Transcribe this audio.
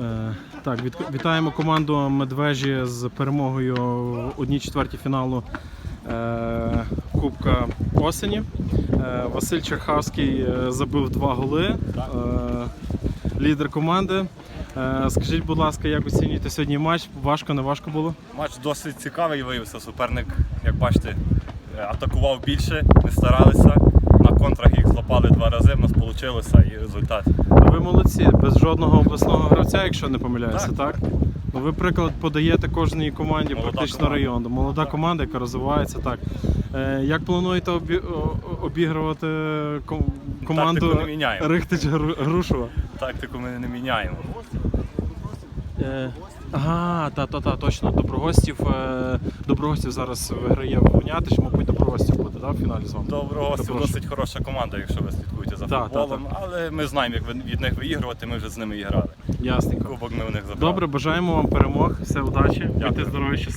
Е, Так, від- вітаємо команду Медвежі з перемогою в одній четвертій фіналу е, Кубка осені. Е, Василь Черхавський забив два голи. Лідер команди. Скажіть, будь ласка, як оцінюєте сьогодні матч? Важко, не важко було? Матч досить цікавий виявився. Суперник, як бачите, атакував більше, не старалися. На контрах їх злопали два рази, в нас вийшло і результат. Ви молодці, без жодного обласного гравця, якщо не помиляюся, так? Так, Ну, ви приклад подаєте кожній команді, Молода практично команда. району. Молода Так. команда, яка розвивається так. Е, як плануєте обі... обігрувати ком- команду Тактику не міняємо. Рихтич Грушова? Тактику ми не міняємо. Е, ага, та, та, та, точно. Доброгостів, е, Доброгостів зараз виграє в Унятич, мабуть, Доброгостів так, в фіналі з вами? Доброго Прошу. досить хороша команда, якщо ви слідкуєте за та, футболом. Але ми знаємо, як від них виігрувати, ми вже з ними і грали. Ясненько. Кубок ми у них забрали. Добре, бажаємо вам перемог, все удачі, будьте здорові, щасливі.